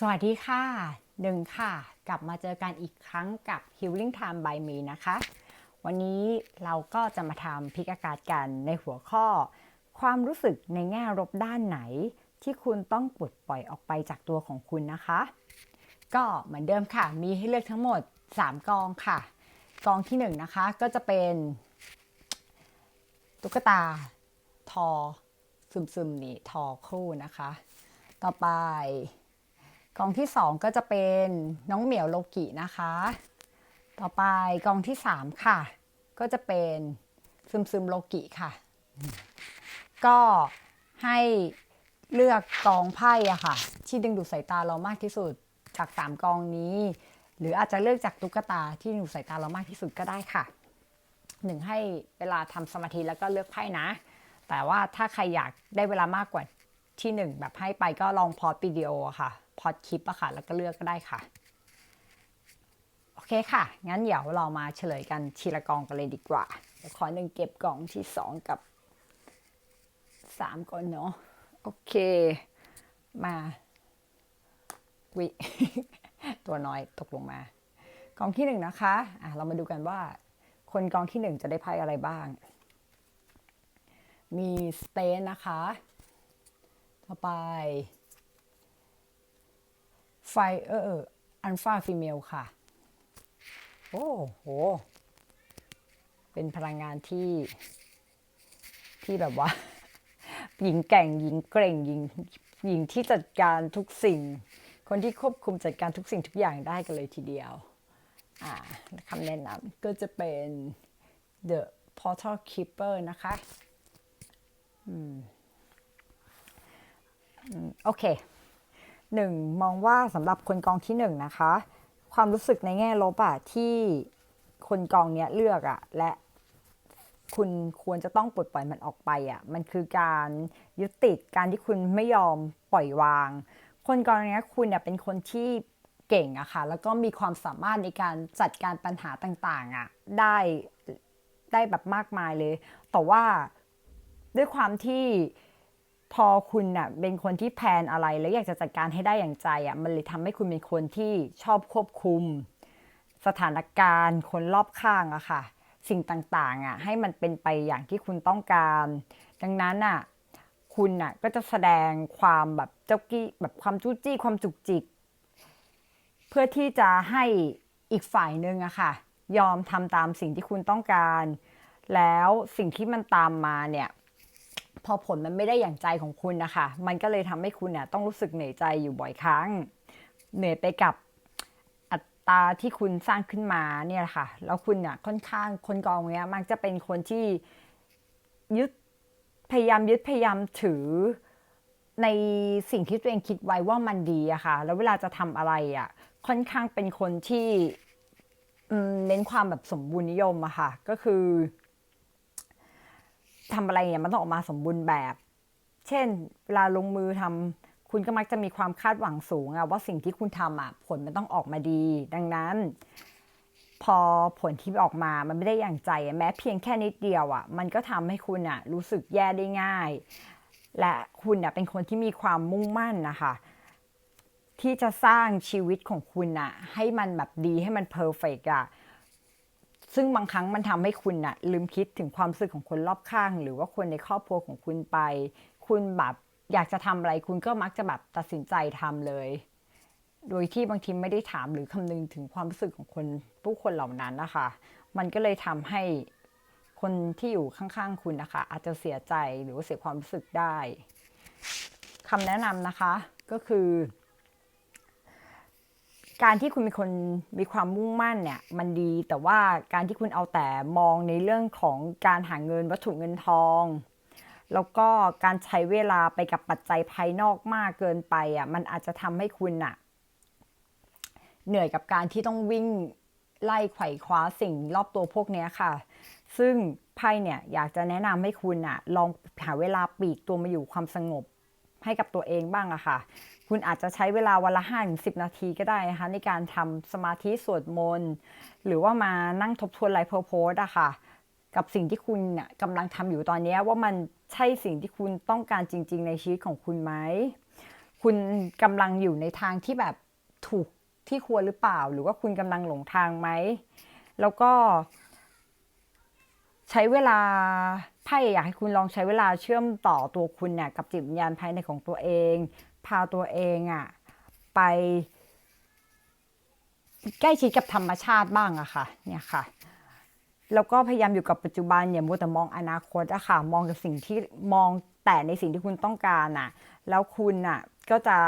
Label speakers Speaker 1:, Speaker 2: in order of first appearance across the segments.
Speaker 1: สวัสดีค่ะหนึ่งค่ะ กลับมาเจอกันอีกครั้งกับ Healing Time by Me นะคะ วันนี้เราก็จะมาทำพิกอากาศกันในหัวข้อ ความรู้สึกในแง่ลบด้านไหน ที่คุณต้องปลดปล่อยออกไปจากตัวของคุณนะคะ ก็เหมือนเดิมค่ะ มีให้เลือกทั้งหมด 3 กองค่ะ กองที่1นะคะก็จะเป็น ตุ๊กตา ทอ ซึมๆนี่ทอคู่นะคะ ต่อไป กองที่สองก็จะเป็นน้องเหมียวโลกินะคะ ต่อไปกองที่สามค่ะ ก็จะเป็นซึมซึมโลกิค่ะ ก็ให้เลือกกองไพ่อะค่ะ ที่ดึงดูดสายตาเรามากที่สุดจากสามกองนี้ หรืออาจจะเลือกจากตุ๊กตาที่ดึงดูดสายตาเรามากที่สุดก็ได้ค่ะหนึ่งให้เวลาทำสมาธิแล้วก็เลือกไพ่นะ แต่ว่าถ้าใครอยากได้เวลามากกว่าที่หนึ่งแบบให้ไปก็ลองพอดวิดีโอค่ะ พอดคลิปอะค่ะ แล้วก็เลือกก็ได้ค่ะ โอเคค่ะ งั้นเดี๋ยวเรามาเฉลยกันทีละกองกันเลยดีกว่าเดี๋ยวขอหนึ่งเก็บกล่องที่สองกับสามก่อนเนาะ โอเค มาวิตัวน้อยตกลงมา กองที่หนึ่งนะคะอะเรามาดูกันว่า คนกองที่หนึ่งจะได้ไพ่อะไรบ้าง มีสเตนนะคะ ต่อไป ไฟเอออันฟาฟีเมลค่ะ โอ้โห เป็นพลังงานที่ ที่แบบว่า หญิงแกร่งหญิงเกร่งหญิงหญิงที่จัดการทุกสิ่ง คนที่ควบคุมจัดการทุกสิ่งทุกอย่างได้กันเลยทีเดียวอ่าคำแนะนำก็จะเป็น The Portal Keeper นะคะโอเค หนึ่งมองว่าสำหรับคนกองที่หนึ่งนะคะ ความรู้สึกในแง่ลบอะที่คนกองเนี้ยเลือกอะและคุณควรจะต้องปลดปล่อยมันออกไปอะมันคือการยึดติดการที่คุณไม่ยอมปล่อยวาง คนกองเนี้ยคุณเนี่ยเป็นคนที่เก่งอะค่ะแล้วก็มีความสามารถในการจัดการปัญหาต่างๆอะได้ได้แบบมากมายเลย แต่ว่าด้วยความที่ พอคุณน่ะเป็นคนที่แพลนอะไร แล้วอยากจะจัดการให้ได้อย่างใจอะมันเลยทำให้คุณเป็นคนที่ชอบควบคุม สถานการณ์ คนรอบข้างอะค่ะ สิ่งต่างๆอะให้มันเป็นไปอย่างที่คุณต้องการ ดังนั้นอะคุณน่ะก็จะแสดงความแบบเจ้ากี้แบบความจู้จี้ความจุกจิก เพื่อที่จะให้อีกฝ่ายหนึ่งอะค่ะ ยอมทำตามสิ่งที่คุณต้องการ แล้วสิ่งที่มันตามมาเนี่ย พอผลมันไม่ได้อย่างใจของคุณนะคะ มันก็เลยทำให้คุณเนี่ยต้องรู้สึกเหนื่อยใจอยู่บ่อยครั้ง เหนื่อยไปกับอัตราที่คุณสร้างขึ้นมาเนี่ยแหละค่ะ แล้วคุณเนี่ยค่อนข้างคนกองเนี้ยมักจะเป็นคนที่ยึดพยายามยึดพยายามถือในสิ่งที่ตัวเองคิดไว้ว่ามันดีอะค่ะ แล้วเวลาจะทำอะไรอะค่อนข้างเป็นคนที่เน้นความแบบสมบูรณ์นิยมอะค่ะ ก็คือ ทำอะไรเนี่ยมันต้องออกมาสมบูรณ์แบบ เช่น เวลาลงมือทำคุณก็มักจะมีความคาดหวังสูงอะว่าสิ่งที่คุณทำอะผลมันต้องออกมาดี ดังนั้น พอผลที่ออกมามันไม่ได้อย่างใจ แม้เพียงแค่นิดเดียวอะมันก็ทำให้คุณอะรู้สึกแย่ได้ง่าย และคุณอะเป็นคนที่มีความมุ่งมั่นนะคะที่จะสร้างชีวิตของคุณอะให้มันแบบดีให้มันเพอร์เฟกอะ ซึ่งบางครั้งมันทำให้คุณน่ะลืมคิดถึงความรู้สึกของคนรอบข้าง หรือว่าคนในครอบครัวของคุณไป คุณแบบอยากจะทำอะไรคุณก็มักจะแบบตัดสินใจทำเลย โดยที่บางทีไม่ได้ถามหรือคำนึงถึงความรู้สึกของคนผู้คนเหล่านั้นนะคะ มันก็เลยทำให้คนที่อยู่ข้างๆ คุณนะคะ อาจจะเสียใจหรือว่าเสียความรู้สึกได้คำแนะนำนะคะก็คือ การที่คุณเป็นคนมีความมุ่งมั่นเนี่ยมันดีแต่ว่าการที่คุณเอาแต่มองในเรื่องของการหาเงินวัตถุเงินทอง แล้วก็การใช้เวลาไปกับปัจจัยภายนอกมากเกินไปอะมันอาจจะทำให้คุณอะเหนื่อยกับการที่ต้องวิ่งไล่ไขว่คว้าสิ่งรอบตัวพวกนี้ค่ะ ซึ่งไพ่เนี่ยอยากจะแนะนำให้คุณอะลองหาเวลาปีกตัวมาอยู่ความสงบให้กับตัวเองบ้างอะค่ะ คุณอาจจะใช้เวลาวันละห้าถึงสินาทีก็ได้นะคะในการทำสมาธิสวดมนต์หรือว่ามานั่งทบทวนไลฟ์โพสอะค่ะ กับสิ่งที่คุณเนี่ยกำลังทำอยู่ตอนนี้ว่ามันใช่สิ่งที่คุณต้องการจริง ๆ ในชีวิตของคุณไหม คุณกำลังอยู่ในทางที่แบบถูกที่ควรหรือเปล่า หรือว่าคุณกำลังหลงทางไหม แล้วก็ ใช้เวลาไพ่อยากให้คุณลองใช้เวลาเชื่อมต่อตัวคุณเนี่ยกับจิตวิญญาณภายในของตัวเอง พาตัวเองอะไป ใกล้ชิดกับธรรมชาติบ้างอะค่ะเนี่ยค่ะแล้วก็พยายามอยู่กับปัจจุบันอย่ามัวแต่มองอนาคตอะค่ะมองกับสิ่งที่มองแต่ในสิ่งที่คุณต้องการอะแล้วคุณอะก็จะ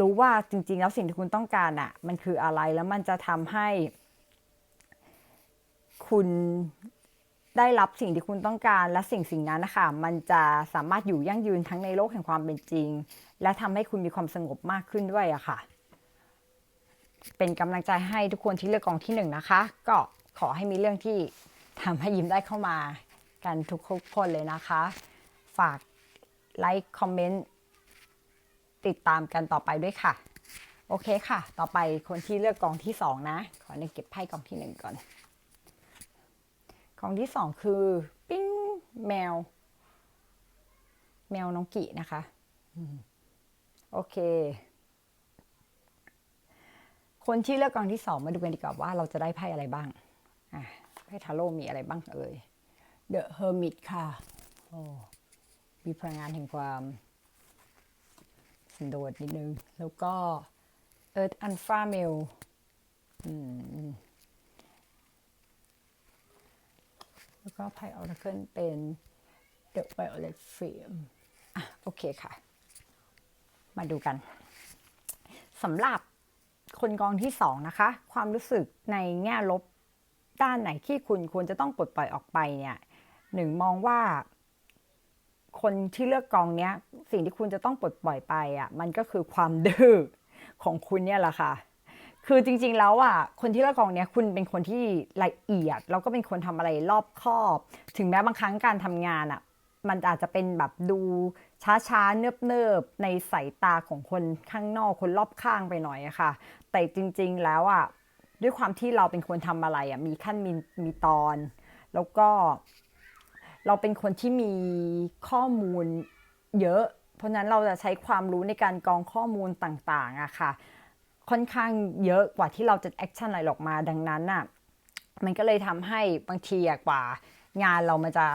Speaker 1: รู้ว่าจริง ๆ แล้วสิ่งที่คุณต้องการอะมันคืออะไรแล้วมันจะทำให้คุณ ได้รับสิ่งที่คุณต้องการ และสิ่งสิ่งนั้นนะคะมันจะสามารถอยู่ยั่งยืนทั้งในโลกแห่งความเป็นจริง และทำให้คุณมีความสงบมากขึ้นด้วยอะค่ะ เป็นกำลังใจให้ทุกคนที่เลือกกองที่หนึ่งนะคะ ก็ขอให้มีเรื่องที่ทำให้ยิ้มได้เข้ามากันทุกคนเลยนะคะ ฝากไลค์คอมเมนต์ติดตามกันต่อไปด้วยค่ะ โอเคค่ะ ต่อไปคนที่เลือกกองที่สองนะ ขอหนึ่งเก็บไพ่กองที่หนึ่งก่อน องที่สองคือปิ้งแมว แมวน้องกินะคะอืมโอเค คนที่เลือกกองที่สองมาดูกันดีกว่าว่าเราจะได้ไพ่อะไรบ้างอะไพ่ทาโร่มีอะไรบ้างเอ่ย The Hermit ค่ะโอ้มีพลังงานแห่งความสันโดษนิดนึง แล้วก็ Earth Alpha Male อืม แล้วก็ไพ่ออร์เคิลเป็น The Violet Flame อะโอเคค่ะ มาดูกันสำหรับคนกองที่สองนะคะ ความรู้สึกในแง่ลบด้านไหนที่คุณควรจะต้องปลดปล่อยออกไปเนี่ยหนึ่งมองว่า คนที่เลือกกองเนี้ย สิ่งที่คุณจะต้องปลดปล่อยไปอะมันก็คือความดื้อของคุณเนี่ยแหละค่ะ คือจริง ๆ แล้วอะคนที่เลือกองเนี้ยคุณเป็นคนที่ละเอียด แล้วก็เป็นคนทำอะไรรอบคอบ ถึงแม้บางครั้งการทำงานอะมันอาจจะเป็นแบบดูช้าๆ เนิบๆ ในสายตาของคนข้างนอกคนรอบข้างไปหน่อยอะค่ะ แต่จริงๆแล้วอะด้วยความที่เราเป็นคนทำอะไรอะมีขั้นมีมีตอน แล้วก็เราเป็นคนที่มีข้อมูลเยอะ เพราะฉะนั้นเราจะใช้ความรู้ในการกรองข้อมูลต่างๆอะค่ะ ค่อนข้างเยอะกว่าที่เราจะแอคชั่นอะไรออกมาดังนั้นน่ะมันก็เลยทำให้บางทีกว่า งานเรามันจะ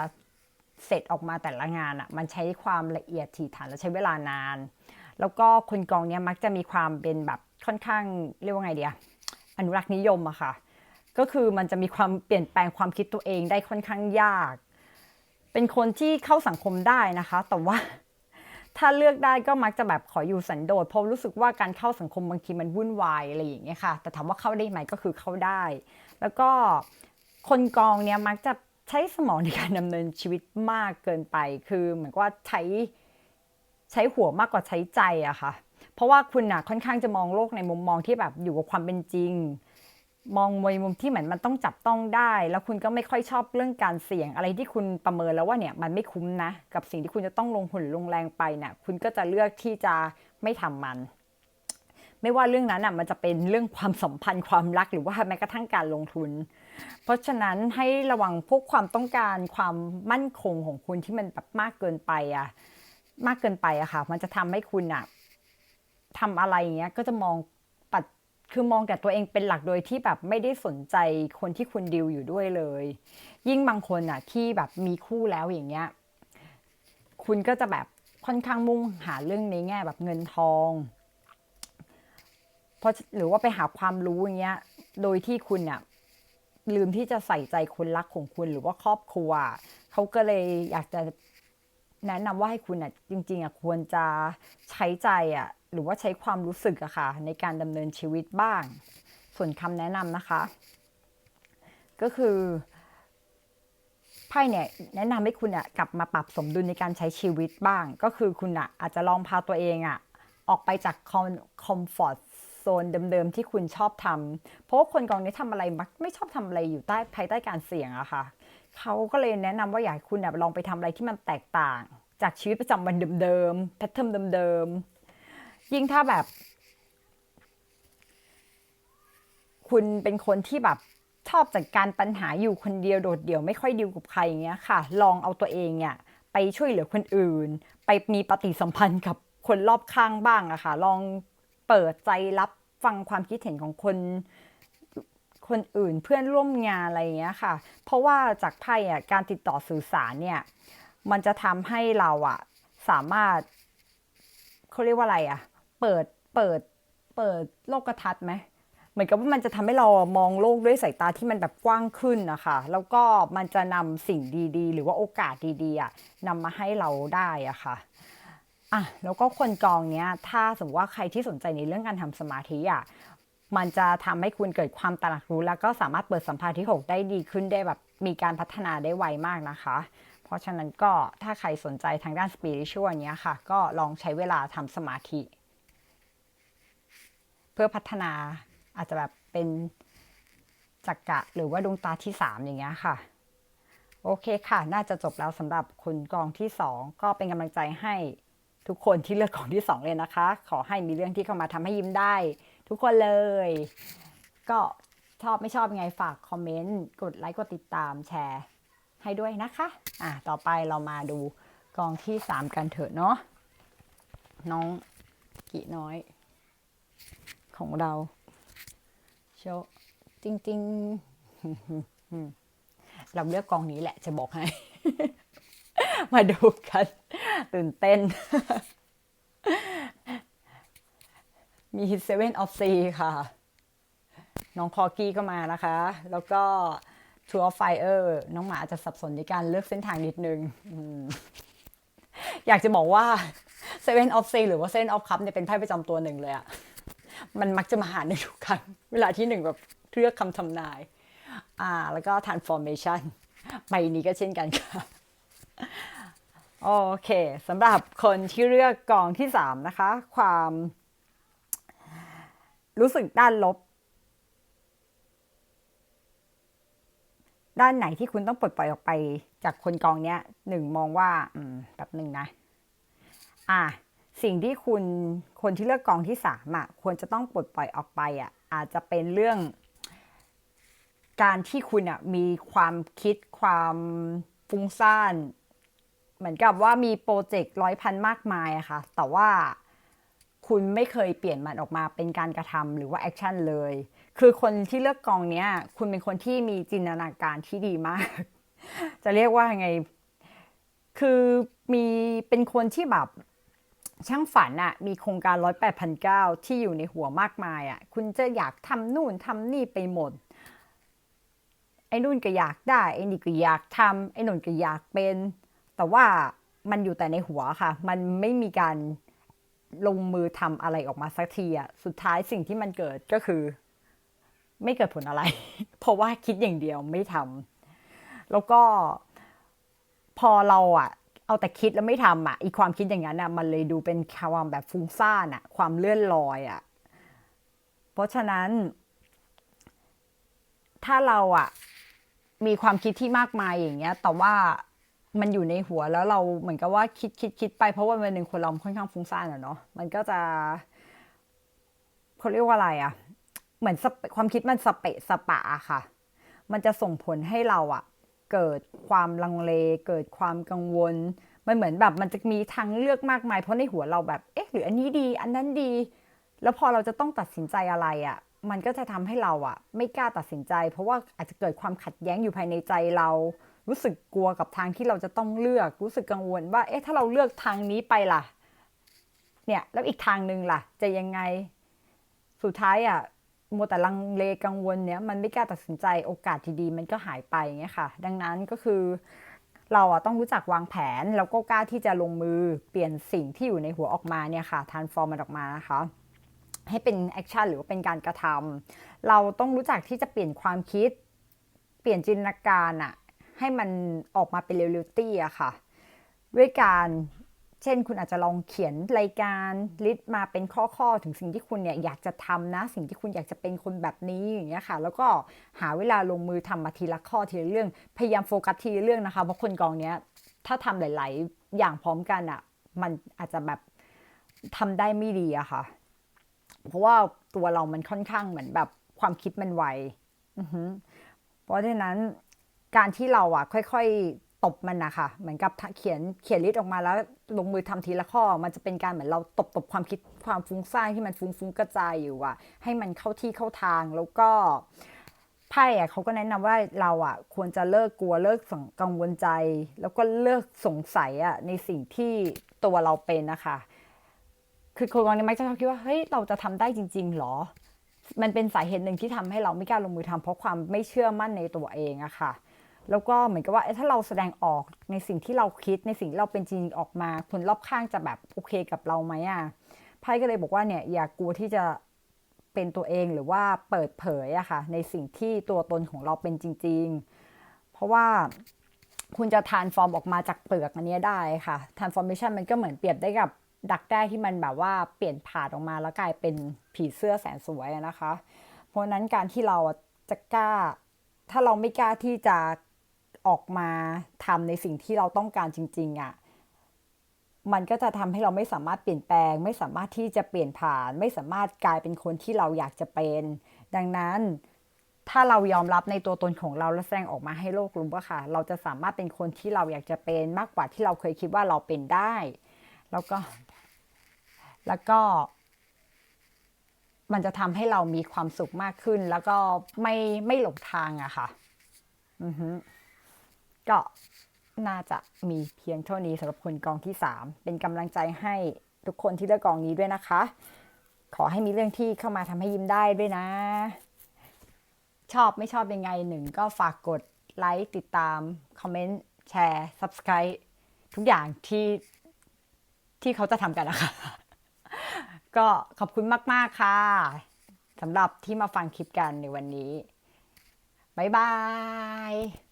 Speaker 1: เสร็จออกมาแต่ละงานอะมันใช้ความละเอียดถี่ถ้วนและใช้เวลานาน แล้วก็คนกองเนี้ยมักจะมีความเป็นแบบค่อนข้างเรียกว่าไงเดียอนุรักษ์นิยมอะค่ะ ก็คือมันจะมีความเปลี่ยนแปลงความคิดตัวเองได้ค่อนข้างยาก เป็นคนที่เข้าสังคมได้นะคะ แต่ว่า ถ้าเลือกได้ก็มักจะแบบขออยู่สันโดษเพราะรู้สึกว่าการเข้าสังคมบางทีมันวุ่นวายอะไรอย่างเงี้ยค่ะ แต่ถามว่าเข้าได้ไหมก็คือเข้าได้ แล้วก็คนกองเนี้ยมักจะใช้สมองในการดำเนินชีวิตมากเกินไป คือเหมือนกับว่าใช้ใช้หัวมากกว่าใช้ใจอะค่ะ เพราะว่าคุณน่ะค่อนข้างจะมองโลกในมุมมองที่แบบอยู่กับความเป็นจริง มองในมุมที่เหมือนมันต้องจับต้องได้ แล้วคุณก็ไม่ค่อยชอบเรื่องการเสี่ยงอะไรที่คุณประเมินแล้วว่าเนี่ยมันไม่คุ้มนะ กับสิ่งที่คุณจะต้องลงทุนลงแรงไปเนี่ยคุณก็จะเลือกที่จะไม่ทำมัน ไม่ว่าเรื่องนั้นอะมันจะเป็นเรื่องความสัมพันธ์ความรักหรือว่าแม้กระทั่งการลงทุน เพราะฉะนั้นให้ระวังพวกความต้องการความมั่นคงของคุณที่มันแบบมากเกินไปอะมากเกินไปอะค่ะ มันจะทำให้คุณอะทำอะไรอย่างเงี้ยก็จะมอง คือมองแต่ตัวเองเป็นหลักโดยที่แบบไม่ได้สนใจคนที่คุณดิวอยู่ด้วยเลย ยิ่งบางคนอะที่แบบมีคู่แล้วอย่างเงี้ย คุณก็จะแบบค่อนข้างมุ่งหาเรื่องในแง่แบบเงินทอง เพราะหรือว่าไปหาความรู้อย่างเงี้ย โดยที่คุณเนี่ยลืมที่จะใส่ใจคนรักของคุณหรือว่าครอบครัว เขาก็เลยอยากจะแนะนำว่าให้คุณอะจริง ๆอะควรจะใช้ใจอะ หรือว่าใช้ความรู้สึกอะค่ะในการดำเนินชีวิตบ้าง ส่วนคำแนะนำนะคะ ก็คือไพ่เนี่ยแนะนำให้คุณอะกลับมาปรับสมดุลในการใช้ชีวิตบ้าง ก็คือคุณอะอาจจะลองพาตัวเองอะออกไปจากคอมคอมฟอร์ตโซนเดิมๆที่คุณชอบทำเพราะว่าคนกองนี้ทำอะไรมักไม่ชอบทำอะไรอยู่ใต้ภายใต้การเสี่ยงอะค่ะเขาก็เลยแนะนำว่าอยากให้คุณอะลองไปทำอะไรที่มันแตกต่าง จากชีวิตประจำวันเดิมๆแพทเทิร์นเดิมๆ ยิ่งถ้าแบบ คุณเป็นคนที่แบบชอบจัดการปัญหาอยู่คนเดียวโดดเดี่ยวไม่ค่อยดิวกับใครอย่างเงี้ยค่ะ ลองเอาตัวเองเนี่ยไปช่วยเหลือคนอื่น ไปมีปฏิสัมพันธ์กับคนรอบข้างบ้างอะค่ะ ลองเปิดใจรับฟังความคิดเห็นของคนคนอื่นเพื่อนร่วมงานอะไรอย่างเงี้ยค่ะ เพราะว่าจากไพ่อะการติดต่อสื่อสารเนี่ย มันจะทำให้เราอะสามารถเขาเรียกว่าอะไรอะ เปิดเปิดเปิดโลกทัศน์ไหมเหมือนกับว่ามันจะทำให้เรามองโลกด้วยสายตาที่มันแบบกว้างขึ้นนะคะ แล้วก็มันจะนำสิ่งดีๆ หรือว่าโอกาสดีๆนำมาให้เราได้อะค่ะอะแล้วก็คนกองเนี้ยถ้าสมมติว่าใครที่สนใจในเรื่องการทำสมาธิอะมันจะทำให้คุณเกิดความตระหนักรู้แล้วก็สามารถเปิดสัมภาระที่ 6 ได้ดีขึ้นได้แบบมีการพัฒนาได้ไวมากนะคะ เพราะฉะนั้นก็ถ้าใครสนใจทางด้านสปิริชวลเนี้ยค่ะ ก็ลองใช้เวลาทำสมาธิ เพื่อพัฒนาอาจจะแบบเป็นจักระหรือว่าดวงตาที่ 3 อย่างเงี้ยค่ะ โอเคค่ะ น่าจะจบแล้วสำหรับคุณกองที่ 2 ก็เป็นกำลังใจให้ทุกคนที่เลือกกองที่ 2 เลยนะคะ ขอให้มีเรื่องที่เข้ามาทำให้ยิ้มได้ ทุกคนเลย ก็ชอบไม่ชอบยังไงฝากคอมเมนต์กดไลค์กดติดตามแชร์ ให้ด้วยนะคะ อะต่อไปเรามาดูกองที่ 3 กันเถอะเนาะน้องกี่น้อย ของเราโชว์จริง ๆ เราเลือกกองนี้แหละจะบอกให้ มาดูกัน ตื่นเต้น มีเซเว่นออฟซีค่ะ น้องคอกี้ก็มานะคะ แล้วก็ True of Fire น้องหมาอาจจะสับสนในการเลือกเส้นทางนิดนึง อยากจะบอกว่า Seven of Sea หรือว่า Seven of Cup เนี่ยเป็นไพ่ประจำตัวหนึ่งเลยอะ มันมักจะมาหาในทุกครั้ง เวลาที่หนึ่งแบบเลือกคำทำนาย อ่า แล้วก็ transformation ใบนี้ก็เช่นกันค่ะ โอเคสำหรับคนที่เลือกกองที่สามนะคะ ความ รู้สึกด้านลบ ด้านไหนที่คุณต้องปลดปล่อยออกไปจากคนกองเนี้ยหนึ่งมองว่า อืมแบบหนึ่งนะ อะ สิ่งที่คุณคนที่เลือกกองที่สามอะควรจะต้องปลดปล่อยออกไปอะอาจจะเป็นเรื่อง การที่คุณอะมีความคิดความฟุ้งซ่านเหมือนกับว่ามีโปรเจกต์ร้อยพันมากมายอะค่ะ แต่ว่าคุณไม่เคยเปลี่ยนมันออกมาเป็นการกระทำหรือว่าแอคชั่นเลย คือคนที่เลือกกองเนี้ย คุณเป็นคนที่มีจินตนาการที่ดีมาก จะเรียกว่าไง คือมีเป็นคนที่แบบ ช่างฝันอะมีโครงการร้อยแปดพันเก้าที่อยู่ในหัวมากมายอะคุณจะอยากทำนู่นทำนี่ไปหมด ไอ้นู่นก็อยากได้ไอ้นี่ก็อยากทำไอ้นู่นก็อยากเป็น แต่ว่ามันอยู่แต่ในหัวค่ะ มันไม่มีการลงมือทำอะไรออกมาสักทีอะสุดท้ายสิ่งที่มันเกิดก็คือ ไม่เกิดผลอะไร เพราะว่าคิดอย่างเดียวไม่ทำแล้วก็พอเราอะ เอาแต่คิดแล้วไม่ทำอะอีความคิดอย่างนั้นอะมันเลยดูเป็นความแบบฟุ้งซ่านอะ ความเลื่อนลอยอะ เพราะฉะนั้น ถ้าเราอะ มีความคิดที่มากมายอย่างเงี้ย แต่ว่ามันอยู่ในหัวแล้วเราเหมือนกับว่าคิดคิดคิดไปเพราะว่าวันหนึ่งคนเราค่อนข้างฟุ้งซ่านอะเนาะมันก็จะเขาเรียกว่าอะไรอะเหมือนความคิดมันสเปะสปะอะค่ะ มันจะส่งผลให้เราอะ เกิดความลังเล เกิดความกังวล มันเหมือนแบบมันจะมีทางเลือกมากมาย เพราะในหัวเราแบบเอ๊ะหรืออันนี้ดี อันนั้นดี แล้วพอเราจะต้องตัดสินใจอะไรอะ่ะมันก็จะทำให้เราอะ่ะ ไม่กล้าตัดสินใจ เพราะว่าอาจจะเกิดความขัดแย้งอยู่ภายในใจเรา รู้สึกกลัวกับทางที่เราจะต้องเลือก รู้สึกกังวลว่าเอ๊ะถ้าเราเลือกทางนี้ไปล่ะเนี่ยแล้วอีกทางหนึ่งล่ะ จะยังไงสุดท้ายอะ่ะ มัวแต่ลังเลกังวลเนี้ยมันไม่กล้าตัดสินใจโอกาสดีๆมันก็หายไปเงี้ยค่ะ ดังนั้นก็คือ เราอะต้องรู้จักวางแผนแล้วก็กล้าที่จะลงมือเปลี่ยนสิ่งที่อยู่ในหัวออกมาเนี่ยค่ะทานฟอร์มมันออกมานะคะให้เป็นแอคชั่นหรือว่าเป็นการกระทำเราต้องรู้จักที่จะเปลี่ยนความคิด เปลี่ยนจินตนาการอะให้มันออกมาเป็นเรียลลิตี้อะค่ะ ด้วยการ เช่น คุณอาจจะลองเขียนรายการลิสต์มาเป็นข้อๆ ถึงสิ่งที่คุณเนี่ยอยากจะทำนะ สิ่งที่คุณอยากจะเป็นคนแบบนี้อย่างเงี้ยค่ะ แล้วก็หาเวลาลงมือทำมาทีละข้อทีละเรื่อง พยายามโฟกัสทีละเรื่องนะคะเพราะคนกองเนี้ยถ้าทำหลาย ๆ อย่างพร้อมกันอะมันอาจจะแบบทำได้ไม่ดีอะค่ะ เพราะว่าตัวเรามันค่อนข้างเหมือนแบบความคิดมันไวเพราะฉะนั้นการที่เราอะค่อย ๆ ตบมันนะคะเหมือนกับเขียนเขียนลิสต์ออกมาแล้ว ลงมือทำทีละข้อ มันจะเป็นการเหมือนเราตบตบความคิดความฟุ้งซ่านที่มันฟุ้งฟุ้งกระจายอยู่อะให้มันเข้าที่เข้าทางแล้วก็ไพ่อะเขาก็แนะนำว่าเราอะควรจะเลิกกลัวเลิกสังกังวลใจ แล้วก็เลิกสงสัยอะในสิ่งที่ตัวเราเป็นนะคะคือคนกองนี้มักจะชอบคิดว่าเฮ้ยเราจะทำได้จริง ๆหรอ มันเป็นสาเหตุหนึ่งที่ทำให้เราไม่กล้าลงมือทำเพราะความไม่เชื่อมั่นในตัวเองอะค่ะ แล้วก็เหมือนกับว่าถ้าเราแสดงออกในสิ่งที่เราคิดในสิ่งที่เราเป็นจริงออกมา คนรอบข้างจะแบบโอเคกับเราไหมอะไพ่ก็เลยบอกว่าเนี่ยอย่ากลัวที่จะเป็นตัวเองหรือว่าเปิดเผยอะค่ะ ในสิ่งที่ตัวตนของเราเป็นจริง ๆ เพราะว่าคุณจะทานฟอร์มออกมาจากเปลือกอันนี้ได้ค่ะ transformation มันก็เหมือนเปรียบได้กับดักแด้ที่มันแบบว่าเปลี่ยนผ่านออกมาแล้วกลายเป็นผีเสื้อแสนสวยนะคะ เพราะนั้นการที่เราจะกล้า ถ้าเราไม่กล้าที่จะ ออกมาทำในสิ่งที่เราต้องการจริงๆอะ่ะมันก็จะทำให้เราไม่สามารถเปลี่ยนแปลง ไม่สามารถที่จะเปลี่ยนผ่าน ไม่สามารถกลายเป็นคนที่เราอยากจะเป็น ดังนั้นถ้าเรายอมรับในตัวตนของเราและแสดงออกมาให้โลกรู้ว่าค่ะ เราจะสามารถเป็นคนที่เราอยากจะเป็นมากกว่าที่เราเคยคิดว่าเราเป็นได้ แล้วก็ แล้วก็ มันจะทำให้เรามีความสุขมากขึ้น แล้วก็ไม่ไม่หลงทางอะค่ะ อือฮึ ก็น่าจะมีเพียงเท่านี้สำหรับคนกองที่สามเป็นกำลังใจให้ทุกคนที่เลือกกองนี้ด้วยนะคะ ขอให้มีเรื่องที่เข้ามาทำให้ยิ้มได้ด้วยนะ ชอบไม่ชอบยังไงหนึ่งก็ฝากกดไลค์ติดตาม คอมเมนต์ แชร์ Subscribe ทุกอย่างที่ที่เขาจะทำกันนะคะ ก็ขอบคุณมาก ๆ ค่ะสำหรับที่มาฟังคลิปกันในวันนี้ บ๊ายบาย